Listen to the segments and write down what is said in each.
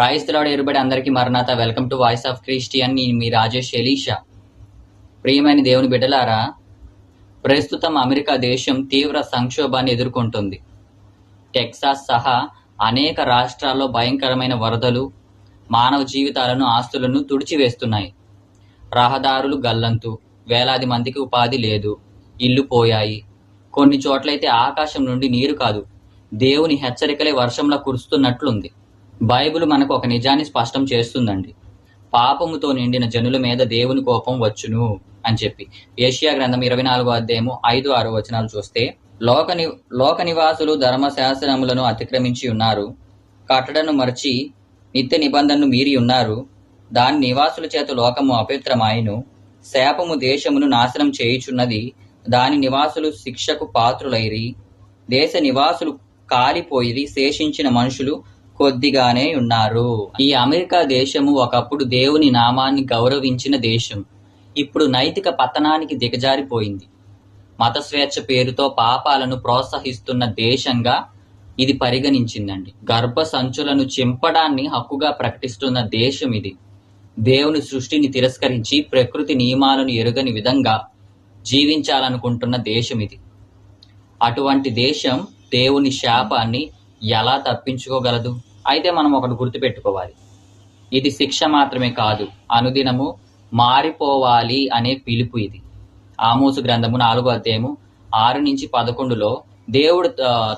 క్రైస్తలాడు ఎరుబడి అందరికీ మరణాత. Welcome to voice of Christian. నేను మీ రాజేష్ ఎలీషా. ప్రియమైన దేవుని బిడ్డలారా ప్రస్తుతం అమెరికా దేశం తీవ్ర సంక్షోభాన్ని ఎదుర్కొంటుంది. టెక్సాస్ సహా అనేక రాష్ట్రాల్లో భయంకరమైన వరదలు మానవ జీవితాలను ఆస్తులను తుడిచివేస్తున్నాయి. రహదారులు గల్లంతు వేలాది మందికి ఉపాధి లేదు ఇల్లు పోయాయి. కొన్ని చోట్లయితే ఆకాశం నుండి నీరు కాదు దేవుని హెచ్చరికలే వర్షంలా కురుస్తున్నట్లుంది. బైబిల్ మనకు ఒక నిజాన్ని స్పష్టం చేస్తుందండి. పాపముతో నిండిన జనుల మీద దేవుని కోపం వచ్చును అని చెప్పి. ఏషియా గ్రంథం ఇరవై నాలుగో అధ్యాయము ఐదు ఆరు వచనాలు చూస్తే లోక ని లోక నివాసులు ధర్మశాస్త్రములను అతిక్రమించి ఉన్నారు. కట్టడను మరచి నిత్య నిబంధనను మీరి ఉన్నారు. దాని నివాసుల చేత లోకము అపవిత్రమాయను. శాపము దేశమును నాశనం చేయుచున్నది. దాని నివాసులు శిక్షకు పాత్రులైరి. దేశ నివాసులు కాలిపోయిరి శేషించిన మనుషులు కొద్దిగానే ఉన్నారు. ఈ అమెరికా దేశము ఒకప్పుడు దేవుని నామాన్ని గౌరవించిన దేశం. ఇప్పుడు నైతిక పతనానికి దిగజారిపోయింది. మత స్వేచ్ఛ పేరుతో పాపాలను ప్రోత్సహిస్తున్న దేశంగా ఇది పరిగణించిందండి. గర్భ సంచులను చింపడాన్ని హక్కుగా ప్రకటిస్తున్న దేశం ఇది. దేవుని సృష్టిని తిరస్కరించి ప్రకృతి నియమాలను ఎరుగని విధంగా జీవించాలనుకుంటున్న దేశం ఇది. అటువంటి దేశం దేవుని శాపాన్ని ఎలా తప్పించుకోగలదు? అయితే మనం ఒకటి గుర్తుపెట్టుకోవాలి. ఇది శిక్ష మాత్రమే కాదు అనుదినము మారిపోవాలి అనే పిలుపు ఇది. ఆమోసు గ్రంథము నాలుగో అధ్యాయము ఆరు నుంచి పదకొండులో దేవుడు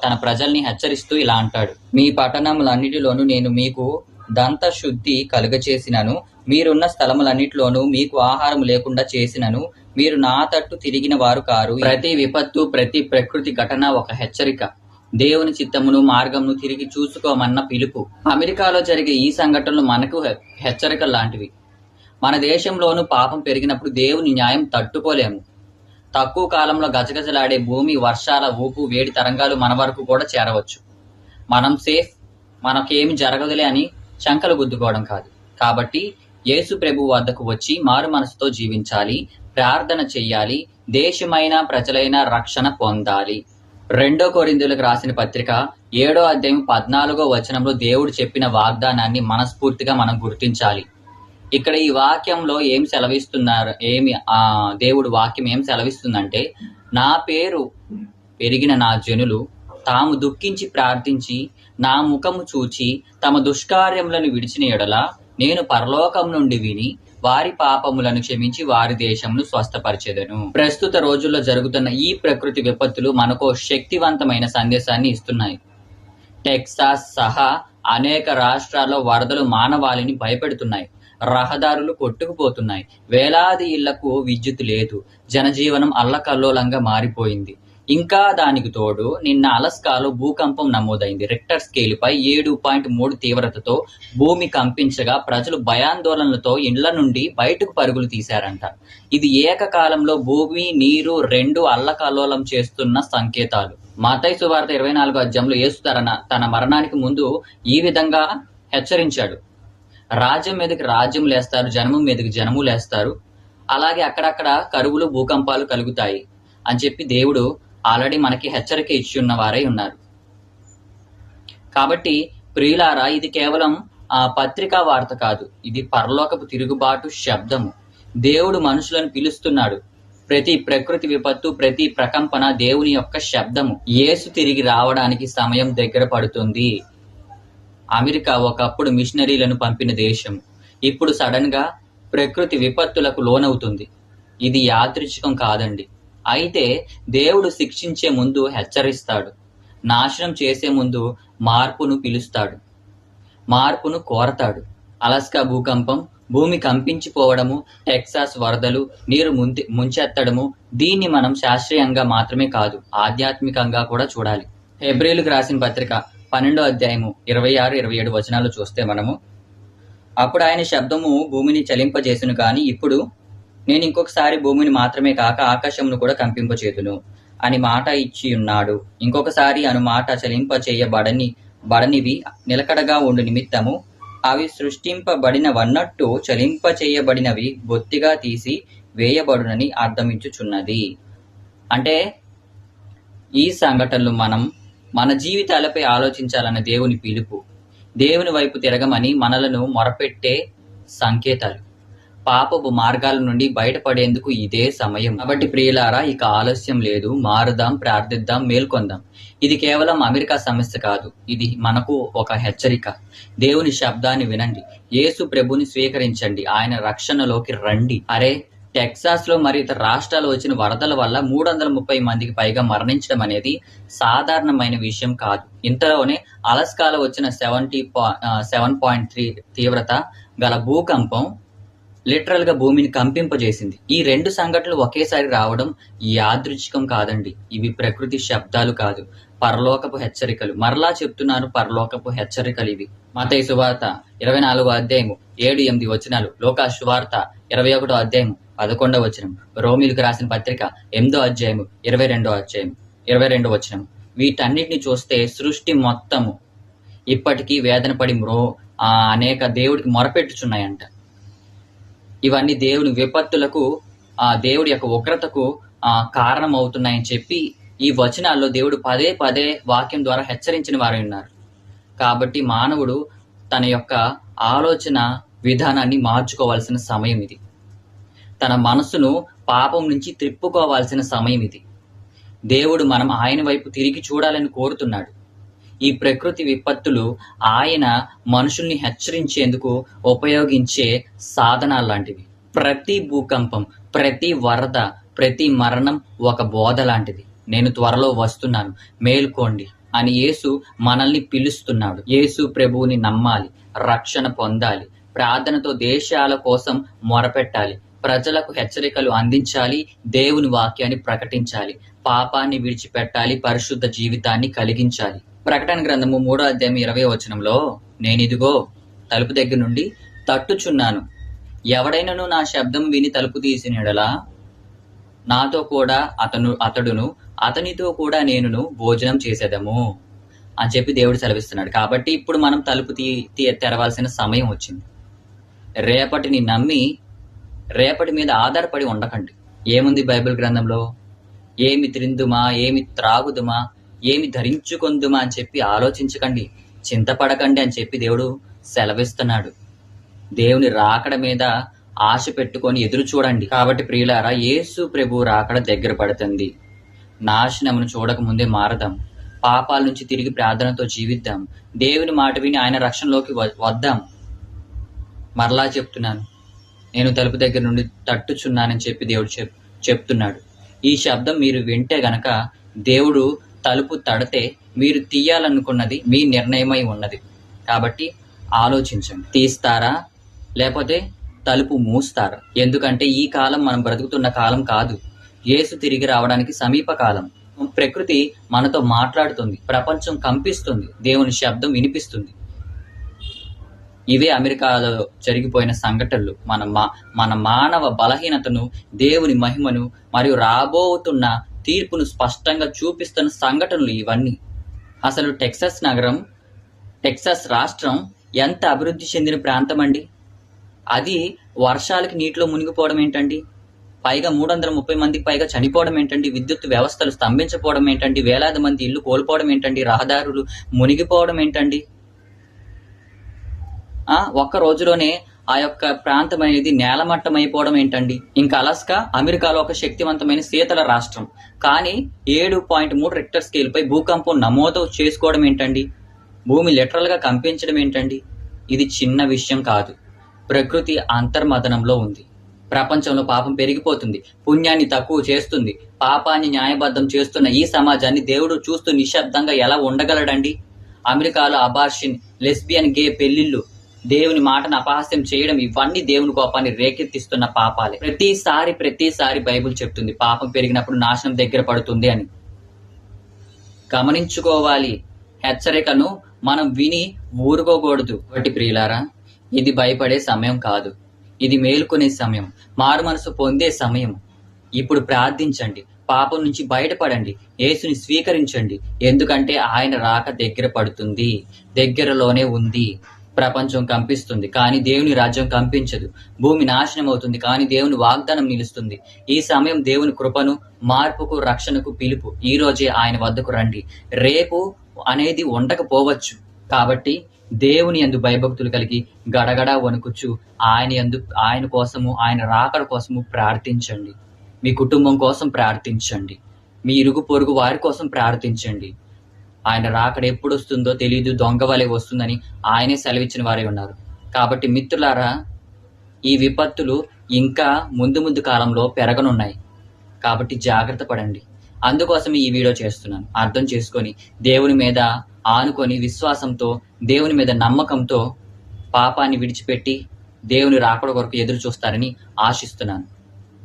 తన ప్రజల్ని హెచ్చరిస్తూ ఇలా అంటాడు. మీ పట్టణములన్నిటిలోనూ నేను మీకు దంత శుద్ధి కలుగచేసినను మీరున్న స్థలములన్నిటిలోనూ మీకు ఆహారం లేకుండా చేసినను మీరు నా తట్టు తిరిగిన వారు కారు. ప్రతి విపత్తు ప్రతి ప్రకృతి ఘటన ఒక హెచ్చరిక. దేవుని చిత్తమును మార్గమును తిరిగి చూసుకోమన్న పిలుపు. అమెరికాలో జరిగే ఈ సంఘటనలు మనకు హెచ్చరిక లాంటివి. మన దేశంలోనూ పాపం పెరిగినప్పుడు దేవుని న్యాయం తట్టుకోలేము. తక్కువ కాలంలో గజగజలాడే భూమి వర్షాల ఊపు వేడి తరంగాలు మన వరకు కూడా చేరవచ్చు. మనం సేఫ్ మనకేమి జరగదులే అని శంకలు గుద్దుకోవడం కాదు. కాబట్టి యేసు ప్రభు వద్దకు వచ్చి మారు మనసుతో జీవించాలి ప్రార్థన చెయ్యాలి దేశమైన ప్రజలైన రక్షణ పొందాలి. రెండో కొరిందులకు రాసిన పత్రిక ఏడో అధ్యాయం పద్నాలుగో వచనంలో దేవుడు చెప్పిన వాగ్దానాన్ని మనస్ఫూర్తిగా మనం గుర్తించాలి. ఇక్కడ ఈ వాక్యంలో ఏం సెలవిస్తున్నారు ఏమి ఆ దేవుడు వాక్యం ఏం సెలవిస్తుందంటే నా పేరు పెరిగిన నా జనులు తాము దుఃఖించి ప్రార్థించి నా ముఖము చూచి తమ దుష్కార్యములను విడిచిన ఎడల నేను పరలోకం నుండి విని వారి పాపములను క్షమించి వారి దేశమును స్వస్థపరిచెదను. ప్రస్తుత రోజుల్లో జరుగుతున్న ఈ ప్రకృతి విపత్తులు మనకు శక్తివంతమైన సందేశాన్ని ఇస్తున్నాయి. టెక్సాస్ సహా అనేక రాష్ట్రాల్లో వరదలు మానవాళిని భయపెడుతున్నాయి. రహదారులు కొట్టుకుపోతున్నాయి. వేలాది ఇళ్ళకు విద్యుత్ లేదు. జనజీవనం అల్లకల్లోలంగా మారిపోయింది. ఇంకా దానికి తోడు నిన్న అలస్కాలో భూకంపం నమోదైంది. రిక్టర్ స్కేలుపై ఏడు పాయింట్ మూడు తీవ్రతతో భూమి కంపించగా ప్రజలు భయాందోళనలతో ఇండ్ల నుండి బయటకు పరుగులు తీశారంట. ఇది ఏకకాలంలో భూమి నీరు రెండు అల్లకల్లోలం చేస్తున్న సంకేతాలు. మాతయ్య సువార్త ఇరవై నాలుగు అధ్యాయంలో యేసు తన మరణానికి ముందు ఈ విధంగా హెచ్చరించాడు. రాజ్యం మీదకి రాజ్యం లేస్తారు జనము మీదకి జనము లేస్తారు. అలాగే అక్కడక్కడ కరువులు భూకంపాలు కలుగుతాయి అని చెప్పి దేవుడు ఆల్రెడీ మనకి హెచ్చరిక ఇచ్చి ఉన్నవారై ఉన్నారు. కాబట్టి ప్రియులారా ఇది కేవలం ఆ పత్రికా వార్త కాదు. ఇది పరలోకపు తిరుగుబాటు శబ్దము. దేవుడు మనుషులను పిలుస్తున్నాడు. ప్రతి ప్రకృతి విపత్తు ప్రతి ప్రకంపన దేవుని యొక్క శబ్దము. యేసు తిరిగి రావడానికి సమయం దగ్గర పడుతుంది. అమెరికా ఒకప్పుడు మిషనరీలను పంపిన దేశం. ఇప్పుడు సడన్గా ప్రకృతి విపత్తులకు లోనవుతుంది. ఇది యాదృచ్ఛికం కాదండి. అయితే దేవుడు శిక్షించే ముందు హెచ్చరిస్తాడు. నాశనం చేసే ముందు మార్పును పిలుస్తాడు. మార్పును కోరతాడు. అలస్కా భూకంపం భూమి కంపించిపోవడము టెక్సాస్ వరదలు నీరు ముంచి ముంచెత్తడము దీన్ని మనం శాస్త్రీయంగా మాత్రమే కాదు ఆధ్యాత్మికంగా కూడా చూడాలి. హెబ్రిలకు రాసిన పత్రిక పన్నెండో అధ్యాయము ఇరవై ఆరు ఇరవై ఏడు వచనాలు చూస్తే మనము అప్పుడు ఆయన శబ్దము భూమిని చలింపజేసును కానీ ఇప్పుడు నేను ఇంకొకసారి భూమిని మాత్రమే కాక ఆకాశమును కూడా కంపింపచేతును అని మాట ఇచ్చి ఉన్నాడు. ఇంకొకసారి అను మాట చలింప చేయబడని బడనివి నిలకడగా ఉండు నిమిత్తము. అవి సృష్టింపబడినవన్నట్టు చలింప చేయబడినవి బొత్తిగా తీసి వేయబడునని అర్థమించుచున్నది. అంటే ఈ సంఘటనలు మనం మన జీవితాలపై ఆలోచించాలన్న దేవుని పిలుపు. దేవుని వైపు తిరగమని మనలను మొరపెట్టే సంకేతాలు. పాపపు మార్గాల నుండి బయటపడేందుకు ఇదే సమయం. కాబట్టి ప్రియులారా ఇక ఆలస్యం లేదు. మారుదాం ప్రార్థిద్దాం మేల్కొందాం. ఇది కేవలం అమెరికా సమస్య కాదు. ఇది మనకు ఒక హెచ్చరిక. దేవుని శబ్దాన్ని వినండి. యేసు ప్రభుని స్వీకరించండి. ఆయన రక్షణలోకి రండి. అరే టెక్సాస్లో మరి ఇతర రాష్ట్రాలు వచ్చిన వరదల వల్ల మూడు వందల ముప్పై మందికి పైగా మరణించడం అనేది సాధారణమైన విషయం కాదు. ఇంతలోనే అలస్కాలో వచ్చిన సెవెంటీ సెవెన్ పాయింట్ త్రీ తీవ్రత గల భూకంపం లిటరల్గా భూమిని కంపింపజేసింది. ఈ రెండు సంఘటనలు ఒకేసారి రావడం యాదృచ్ఛికం కాదండి. ఇవి ప్రకృతి శబ్దాలు కాదు. పరలోకపు హెచ్చరికలు. మరలా చెప్తున్నాను పరలోకపు హెచ్చరికలు ఇవి. మతయి శువార్త ఇరవై నాలుగో అధ్యాయము ఏడు ఎనిమిది వచనాలు. లోకా శువార్త ఇరవై ఒకటో అధ్యాయము పదకొండవ వచనం రోమిలకు రాసిన పత్రిక ఎనిమిదో అధ్యాయము ఇరవై రెండో అధ్యాయము ఇరవై రెండో వచనం వీటన్నిటిని చూస్తే సృష్టి మొత్తము ఇప్పటికీ వేదన పడి మ్రో ఆ అనేక దేవుడికి మొరపెట్టుచున్నాయంట. ఇవన్నీ దేవుని విపత్తులకు ఆ దేవుడి యొక్క ఉగ్రతకు ఆ కారణం అవుతున్నాయని చెప్పి ఈ వచనాల్లో దేవుడు పదే పదే వాక్యం ద్వారా హెచ్చరించిన వారు ఉన్నారు. కాబట్టి మానవుడు తన యొక్క ఆలోచన విధానాన్ని మార్చుకోవాల్సిన సమయం ఇది. తన మనసును పాపం నుంచి త్రిప్పుకోవాల్సిన సమయం ఇది. దేవుడు మనం ఆయన వైపు తిరిగి చూడాలని కోరుతున్నాడు. ఈ ప్రకృతి విపత్తులు ఆయన మనుషుల్ని హెచ్చరించేందుకు ఉపయోగించే సాధనాలు లాంటివి ప్రతి భూకంపం ప్రతి వరద ప్రతి మరణం ఒక బోధ లాంటిది. నేను త్వరలో వస్తున్నాను. మేల్కోండి అని యేసు మనల్ని పిలుస్తున్నాడు. యేసు ప్రభువుని నమ్మాలి రక్షణ పొందాలి ప్రార్థనతో దేశాల కోసం మొరపెట్టాలి ప్రజలకు హెచ్చరికలు అందించాలి దేవుని వాక్యాన్ని ప్రకటించాలి పాపాన్ని విడిచిపెట్టాలి పరిశుద్ధ జీవితాన్ని కలిగించాలి. ప్రకటన గ్రంథము మూడో అధ్యాయం ఇరవై వచనంలో నేనిదిగో తలుపు దగ్గర నుండి తట్టుచున్నాను. ఎవడైనను నా శబ్దం విని తలుపు తీసినడలా నాతో కూడా అతను అతడును అతనితో కూడా నేనును భోజనం చేసేదము. అని చెప్పి దేవుడు సెలవిస్తున్నాడు. కాబట్టి ఇప్పుడు మనం తలుపు తీ తీ- తెరవాల్సిన సమయం వచ్చింది. రేపటిని నమ్మి రేపటి మీద ఆధారపడి ఉండకండి. ఏముంది బైబిల్ గ్రంథంలో? ఏమి త్రిందుమా ఏమి త్రాగుదుమా? ఏమి ధరించుకొందుమా అని చెప్పి ఆలోచించకండి. చింతపడకండి అని చెప్పి దేవుడు సెలవిస్తున్నాడు. దేవుని రాకడ మీద ఆశ పెట్టుకొని ఎదురు చూడండి. కాబట్టి ప్రియులారా యేసు ప్రభు రాకడ దగ్గర పడుతుంది. నాశనమును చూడకముందే మారదాం. పాపాల నుంచి తిరిగి ప్రార్థనతో జీవిద్దాం. దేవుని మాట విని ఆయన రక్షణలోకి వ- వద్దాం. మరలా చెప్తున్నాను. నేను తలుపు దగ్గర నుండి తట్టుచున్నానని చెప్పి దేవుడు చెప్ చెప్తున్నాడు. ఈ శబ్దం మీరు వింటే గనక దేవుడు తలుపు తడితే మీరు తీయాలనుకున్నది మీ నిర్ణయమై ఉన్నది. కాబట్టి ఆలోచించండి. తీస్తారా? లేకపోతే తలుపు మూస్తారా? ఎందుకంటే ఈ కాలం మనం బ్రతుకుతున్న కాలం కాదు. యేసు తిరిగి రావడానికి సమీప కాలం. ప్రకృతి మనతో మాట్లాడుతుంది. ప్రపంచం కంపిస్తుంది. దేవుని శబ్దం వినిపిస్తుంది. ఇవే అమెరికాలో జరిగిపోయిన సంఘటనలు. మన మా మన మానవ బలహీనతను దేవుని మహిమను మరియు రాబోతున్న తీర్పును స్పష్టంగా చూపిస్తున్న సంఘటనలు ఇవన్నీ. అసలు టెక్సస్ నగరం టెక్సస్ రాష్ట్రం ఎంత అభివృద్ధి చెందిన ప్రాంతం అండి? అది వర్షాలకి నీటిలో మునిగిపోవడం ఏంటండి? పైగా మూడు వందల ముప్పై మందికి పైగా చనిపోవడం ఏంటండి? విద్యుత్ వ్యవస్థలు స్తంభించపోవడం ఏంటండి? వేలాది మంది ఇల్లు కోల్పోవడం ఏంటండి? రహదారులు మునిగిపోవడం ఏంటండి? ఒక్క రోజులోనే ఆ యొక్క ప్రాంతం అనేది నేలమట్టం అయిపోవడం ఏంటండి? ఇంకా అలస్కా అమెరికాలో ఒక శక్తివంతమైన శీతల రాష్ట్రం. కానీ ఏడు పాయింట్ మూడు రిక్టర్ స్కేల్ పై భూకంపం నమోదు చేసుకోవడం ఏంటండి? భూమి లిటరల్గా కంపించడం ఏంటండి? ఇది చిన్న విషయం కాదు. ప్రకృతి అంతర్మదనంలో ఉంది. ప్రపంచంలో పాపం పెరిగిపోతుంది. పుణ్యాన్ని తక్కువ చేస్తుంది. పాపాన్ని న్యాయబద్ధం చేస్తున్న ఈ సమాజాన్ని దేవుడు చూస్తూ నిశ్శబ్దంగా ఎలా ఉండగలడండి? అమెరికాలో అబార్షన్ లెస్బియన్ గే పెళ్ళిళ్ళు దేవుని మాటను అపహాస్యం చేయడం ఇవన్నీ దేవుని కోపాన్ని రేకెత్తిస్తున్న పాపాలే. ప్రతిసారి ప్రతిసారి బైబిల్ చెప్తుంది పాపం పెరిగినప్పుడు నాశనం దగ్గర పడుతుంది అని. గమనించుకోవాలి హెచ్చరికను మనం విని ఊరుకోకూడదు. ఒకటి ప్రియులారా ఇది భయపడే సమయం కాదు. ఇది మేలుకునే సమయం మారు మనసు పొందే సమయం. ఇప్పుడు ప్రార్థించండి పాపం నుంచి బయటపడండి యేసుని స్వీకరించండి. ఎందుకంటే ఆయన రాక దగ్గర పడుతుంది దగ్గరలోనే ఉంది. ప్రపంచం కంపిస్తుంది కానీ దేవుని రాజ్యం కంపించదు. భూమి నాశనం అవుతుంది కానీ దేవుని వాగ్దానం నిలుస్తుంది. ఈ సమయం దేవుని కృపను మార్పుకు రక్షణకు పిలుపు. ఈ రోజే ఆయన వద్దకు రండి. రేపు అనేది ఉండకపోవచ్చు. కాబట్టి దేవుని యందు భయభక్తులు కలిగి గడగడ వణుకుచు. ఆయన ఎందు ఆయన కోసము ఆయన రాకడ కోసము ప్రార్థించండి. మీ కుటుంబం కోసం ప్రార్థించండి. మీ ఇరుగు పొరుగు వారి కోసం ప్రార్థించండి. ఆయన రాకడ ఎప్పుడు వస్తుందో తెలియదు దొంగ వలె వస్తుందని ఆయనే సెలవిచ్చిన వారే ఉన్నారు. కాబట్టి మిత్రులారా ఈ విపత్తులు ఇంకా ముందు ముందు కాలంలో పెరగనున్నాయి. కాబట్టి జాగ్రత్త పడండి. అందుకోసం ఈ వీడియో చేస్తున్నాను. అర్థం చేసుకొని దేవుని మీద ఆనుకొని విశ్వాసంతో దేవుని మీద నమ్మకంతో పాపాన్ని విడిచిపెట్టి దేవుని రాకడ కొరకు ఎదురు చూస్తారని ఆశిస్తున్నాను.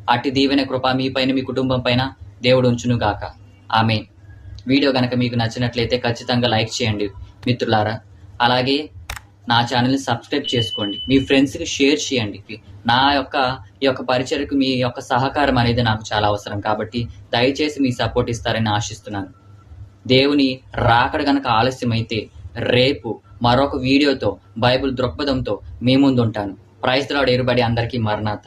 అట్టి దీవెన కృప మీ పైన మీ కుటుంబం పైన దేవుడు ఉంచును గాక ఆమె వీడియో కనుక మీకు నచ్చినట్లయితే ఖచ్చితంగా లైక్ చేయండి మిత్రులారా. అలాగే నా ఛానల్ని సబ్స్క్రైబ్ చేసుకోండి. మీ ఫ్రెండ్స్కి షేర్ చేయండి. నా యొక్క ఈ యొక్క పరిచయకు మీ యొక్క సహకారం అనేది నాకు చాలా అవసరం కాబట్టి దయచేసి మీ సపోర్ట్ ఇస్తారని ఆశిస్తున్నాను. దేవుని రాకడ గనక ఆలస్యమైతే రేపు మరొక వీడియోతో బైబిల్ దృక్పథంతో మీ ముందు ఉంటాను ప్రైస్తలాడు ఎరుబడి అందరికీ మరణాత.